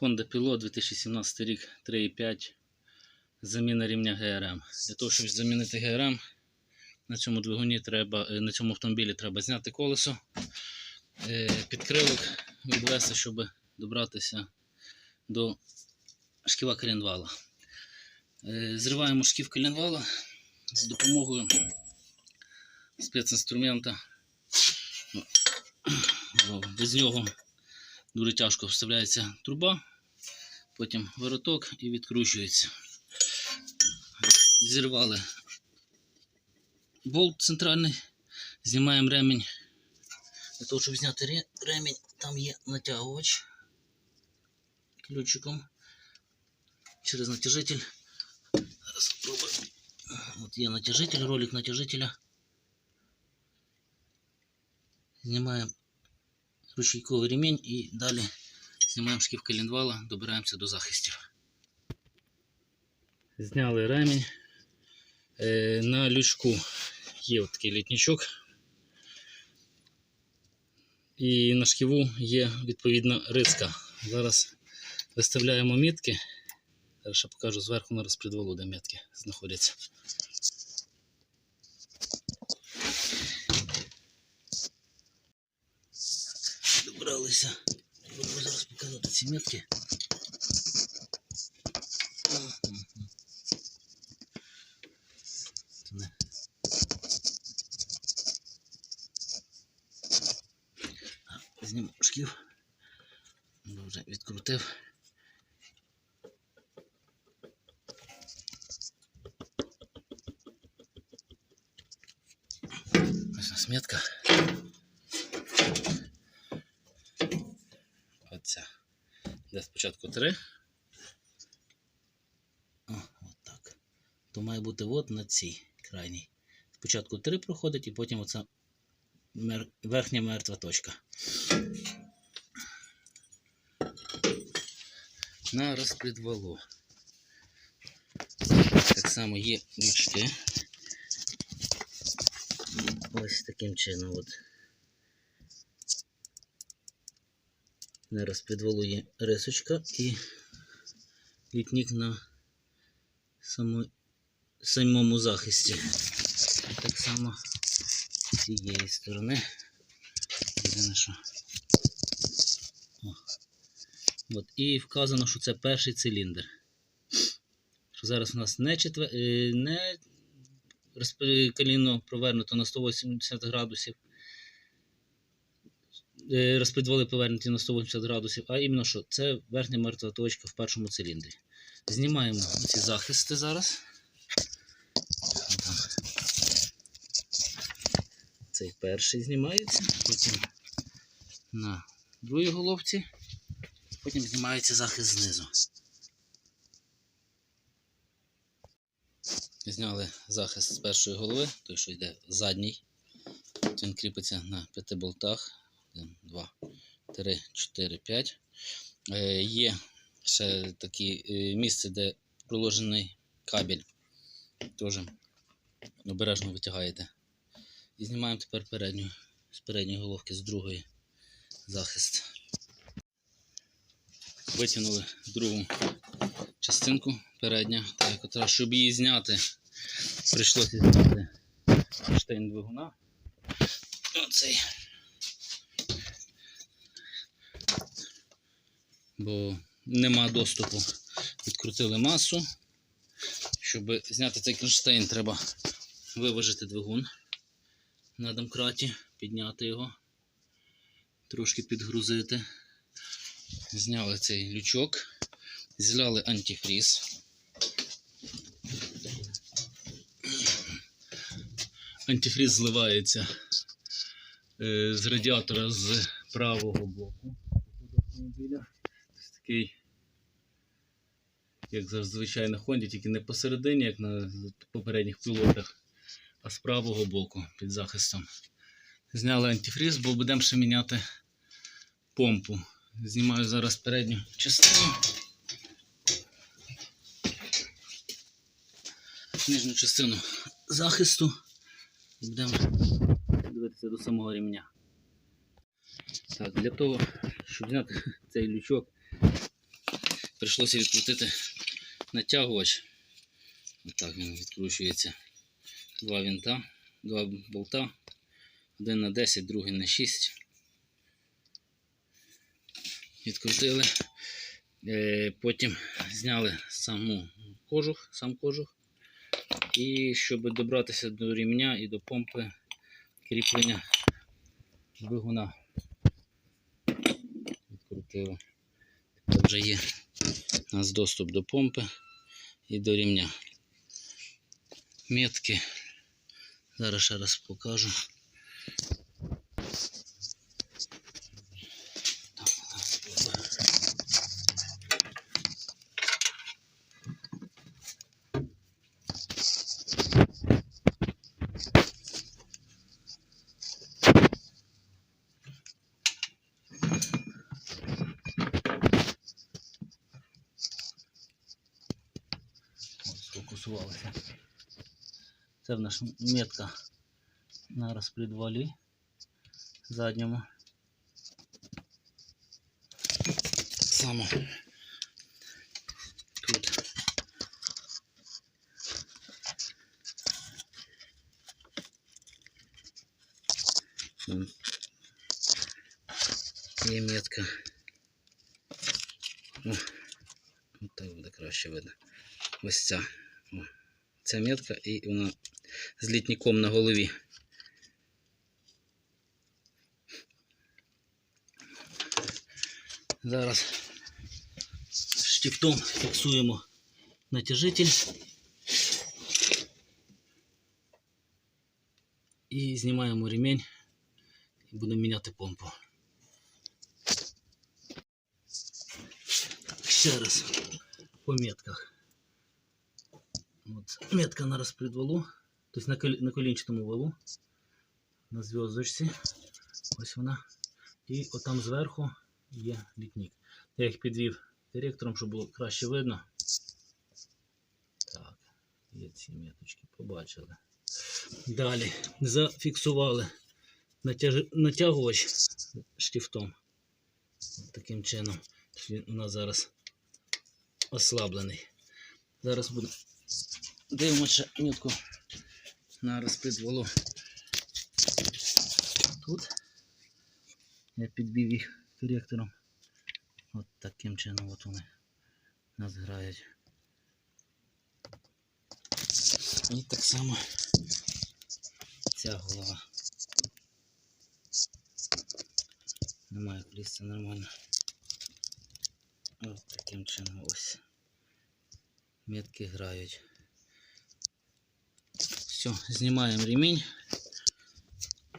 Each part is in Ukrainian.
Honda Pilot 2017 рік 3.5. Заміна рівня ГРМ. Для того, щоб замінити ГРМ, на цьому двигуні треба, е, на цьому автомобілі треба зняти колесо, е, підкрилок відвести, щоб добратися до шківа коленвала. Е, Зриваємо шків коленвала з допомогою спецінструмента. Без нього дуже тяжко вставляється труба, потім вороток і відкручується. Зірвали болт центральний, знімаємо ремінь. Для того, щоб зняти ремінь, там є натягувач ключиком через натяжитель. От є натяжитель, ролик натяжителя. Знімаємо ручейковий ремінь і далі знімаємо шків коленвала, добираємося до захистів. Зняли ремінь. Е, на лючку є от такий літничок. І на шківу є відповідна риска. Зараз виставляємо мітки. Зараз ще покажу зверху на розпредвалу, де мітки знаходяться. Пробую зараз показати ці мітки. Мгм. Це не. А, Зніму шків. Ну, Вже відкрутив. Ось ось метка. Оця. Де спочатку три. О, от так. То має бути от на цій крайній. Спочатку три проходить і потім оця мер... верхня мертва точка. На розпідвалу. Так само є лючки. Ось таким чином. От. На розпідвалу є рисочка і літник на само, самому захисті. Так само з цієї сторони. О. От. І вказано, що це перший циліндр. Що зараз у нас не, четвер... е, не розп- коліно провернуто на 180 градусів. Е, Розпідвали повернуті на 180 градусів, а іменно що це верхня мертва точка в першому циліндрі. Знімаємо ці захисти зараз. Цей перший знімається, потім на другій головці, потім знімається захист знизу. Зняли захист з першої голови, той, що йде задній. Він кріпиться на п'яти болтах. 1, 2, 3, 4, 5. Е, є ще таке місце, де проложений кабель. Теж обережно витягаєте. І знімаємо тепер передню, з передньої головки, з другої захист. Витягнули другу частинку передня, так щоб її зняти, прийшлося зняти штейн двигуна. Оцей. Бо нема доступу. Відкрутили масу. Щоб зняти цей кронштейн, треба виважити двигун на домкраті, підняти його, трошки підгрузити. Зняли цей лючок, зляли антифріз. Антифріз зливається е, з радіатора з правого боку автомобіля. Такий, як зазвичай на Хонді, тільки не посередині, як на попередніх пілотах, а з правого боку під захистом. Зняли антифріз, бо будемо ще міняти помпу. Знімаю зараз передню частину. Нижню частину захисту. Будемо дивитися до самого рівня. Так, для того, щоб зняти цей лючок, прийшлося відкрутити натягувач. Отак він відкручується. Два вінта, два болта. Один на 10, другий на 6. Відкрутили. Е, Потім зняли саму кожух, сам кожух. І щоб добратися до рівня і до помпи кріплення двигуна. Відкрутили. Тепер вже є у нас доступ до помпи і до рівня. Метки. Зараз ще раз покажу. Нас метка на розпредвалі задньому. Так само тут. Є метка. О, от так буде краще видно. Ось ця. Ця метка і вона з літніком на голові. Зараз штифтом фіксуємо натяжитель і знімаємо ремінь і будемо міняти помпу. Ще раз по метках. От, метка на розпредвалу, тобто на, кол- на колінчатому валу, на зв'язочці. Ось вона. І отам зверху є літник. Я їх підвів директором, щоб було краще видно. Так, є ці меточки, побачили. Далі зафіксували натяж... натягувач штифтом. Таким чином. Він у нас зараз ослаблений. Зараз буде. Дивимося мітку на розпідвалу. Тут я підбив їх коректором. От таким чином от вони нас грають. І так само ця голова. Немає клісця нормально. От таким чином ось. Метки грають. Все, знімаємо ремінь,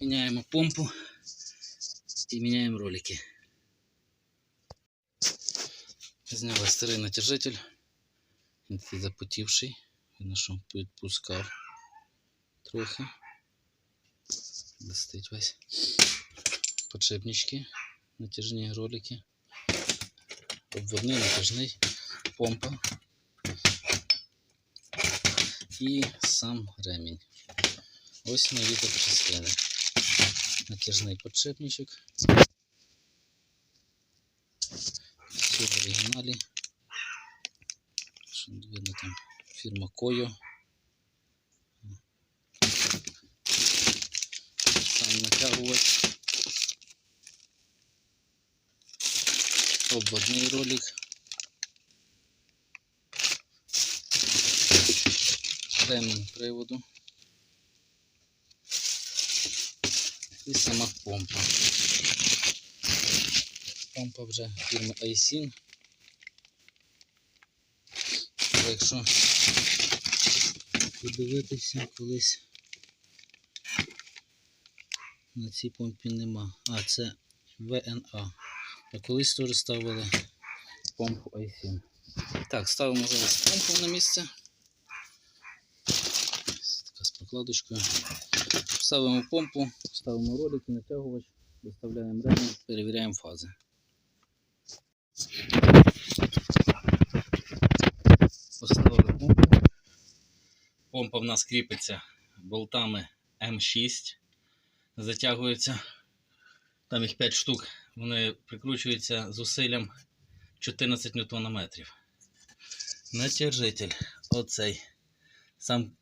міняємо помпу і міняємо ролики. Зняли старий натяжитель. Він запотівший. Видно, що підпускав трохи. Достить весь. Подшипнички, натяжні ролики. Обводний, натяжний, помпа. І сам ремінь. Ось нові запчастини. Натяжний подшипничок. Все в оригіналі. Що видно там фірма Койо. Сам натягувач. Обводний ролик. Ремінь приводу. І сама помпа. Помпа вже фірми Aisin. Якщо подивитися колись на цій помпі нема. А, це ВНА. А колись теж ставили помпу Aisin. Так, ставимо зараз помпу на місце. Прокладочкою. Ставимо помпу, ставимо ролики, натягувач, виставляємо ремінь, перевіряємо фази. Поставили помпу. Помпа в нас кріпиться болтами М6. Затягується. Там їх 5 штук. Вони прикручуються зусиллям 14 ньютонометрів. Натяжитель. Оцей. Сам,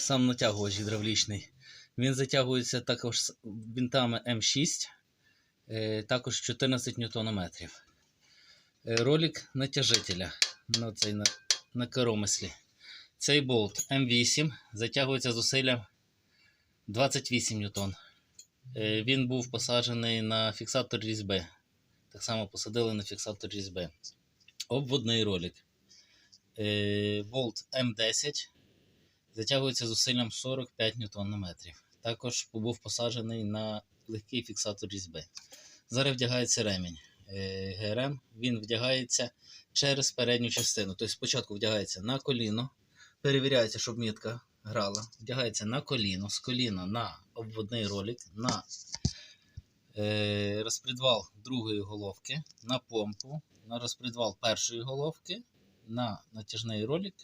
сам натягувач гідравлічний. Він затягується також з вінтами М6, е, також 14 ньютонометрів. Е, Ролик натяжителя на, цей, на, на коромислі. Цей болт М8 затягується зусиллям 28 ньютон. Е, Він був посаджений на фіксатор різьби. Так само посадили на фіксатор різьби. Обводний ролик. Болт М10 затягується зусиллям 45 Нм. Також був посаджений на легкий фіксатор різьби. Зараз вдягається ремінь е, ГРМ. Він вдягається через передню частину. Тобто спочатку вдягається на коліно, перевіряється, щоб мітка грала. Вдягається на коліно, з коліна на обводний ролик, на е, другої головки, на помпу, на розпредвал першої головки, на натяжний ролик.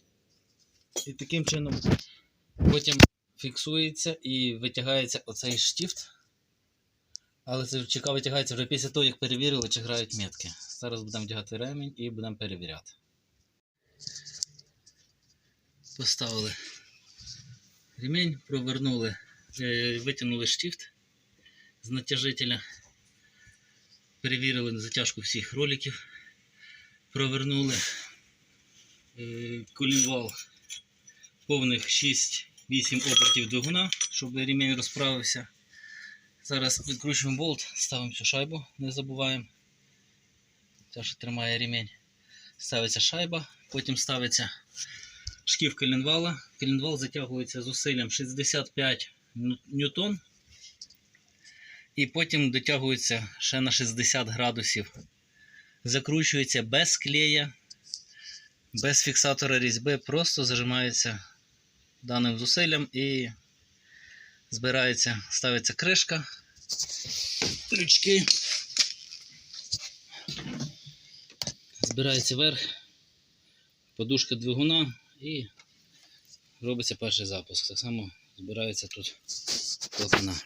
І таким чином потім фіксується і витягається оцей штифт. Але це чека витягається вже після того, як перевірили, чи грають метки. Зараз будемо вдягати ремінь і будемо перевіряти. Поставили ремінь, провернули, е, витягнули штифт з натяжителя. Перевірили затяжку всіх роликів. Провернули е, колінвал повних 6-8 обертів двигуна, щоб ремінь розправився. Зараз відкручуємо болт, ставимо цю шайбу, не забуваємо. Те, що тримає ремінь. Ставиться шайба, потім ставиться шків коленвала. Коленвал затягується зусиллям 65 ню- ньютон. І потім дотягується ще на 60 градусів. Закручується без клея, без фіксатора різьби, просто зажимається даним зусиллям і збирається, ставиться кришка, крючки. Збирається верх, подушка двигуна і робиться перший запуск. Так само збирається тут клапана.